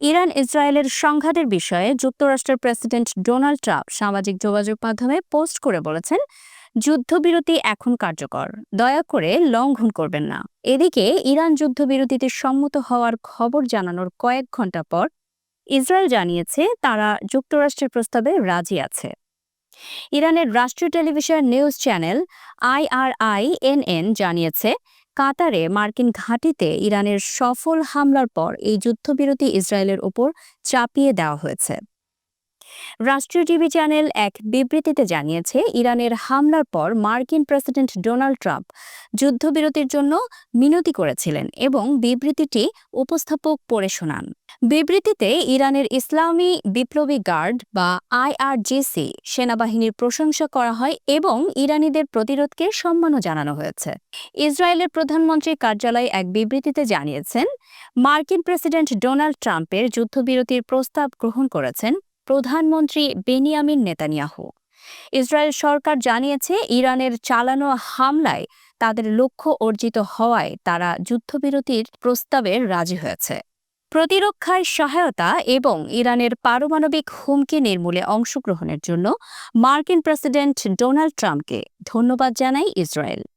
Iran ইসরায়েলের সংঘাতের বিষয়ে যুক্তরাষ্ট্রের প্রেসিডেন্ট ডোনাল্ড ট্রাম্প সামাজিক যোগাযোগ মাধ্যমে পোস্ট করে বলেছেন, যুদ্ধবিরতি এখন কার্যকর। দয়া করে লঙ্ঘন করবেন না। এদিকে ইরান যুদ্ধবিরতিতে সম্মত হওয়ার খবর জানানোর কয়েক ঘণ্টা পর ইসরায়েল জানিয়েছে, তারা যুক্তরাষ্ট্রের প্রস্তাবে রাজি আছে। ইরানের রাষ্ট্রীয় টেলিভিশন নিউজ চ্যানেল আইআরআইএনএন জানিয়েছে, কাতারে মার্কিন ঘাঁটিতে ইরানের সফল হামলার পর এই যুদ্ধবিরতি ইসরায়েলের ওপর চাপিয়ে দেওয়া হয়েছে। রাষ্ট্রীয় টিভি চ্যানেল এক বিবৃতিতে জানিয়েছে, ইরানের হামলার পর মার্কিন প্রেসিডেন্ট ডোনাল্ড ট্রাম্প যুদ্ধবিরতির জন্য মিনতি করেছিলেন এবং বিবৃতিটি উপস্থাপক পড়ে শোনান। বিবৃতিতে ইরানের ইসলামী বিপ্লবী গার্ড বা আইআরজিসি সেনাবাহিনীর প্রশংসা করা হয় এবং ইরানিদের প্রতিরোধকে সম্মানও জানানো হয়েছে। ইসরায়েলের প্রধানমন্ত্রীর কার্যালয় এক বিবৃতিতে জানিয়েছেন, মার্কিন প্রেসিডেন্ট ডোনাল্ড ট্রাম্পের যুদ্ধবিরতির প্রস্তাব গ্রহণ করেছেন প্রধানমন্ত্রী বেনিয়ামিন নেতানিয়াহু। ইসরায়েল সরকার জানিয়েছে, ইরানের চালানো হামলায় তাদের লক্ষ্য অর্জিত হওয়ায় তারা যুদ্ধবিরতির প্রস্তাবে রাজি হয়েছে। প্রতিরক্ষায় সহায়তা এবং ইরানের পারমাণবিক হুমকি নির্মূলে অংশগ্রহণের জন্য মার্কিন প্রেসিডেন্ট ডোনাল্ড ট্রাম্পকে ধন্যবাদ জানায় ইসরায়েল।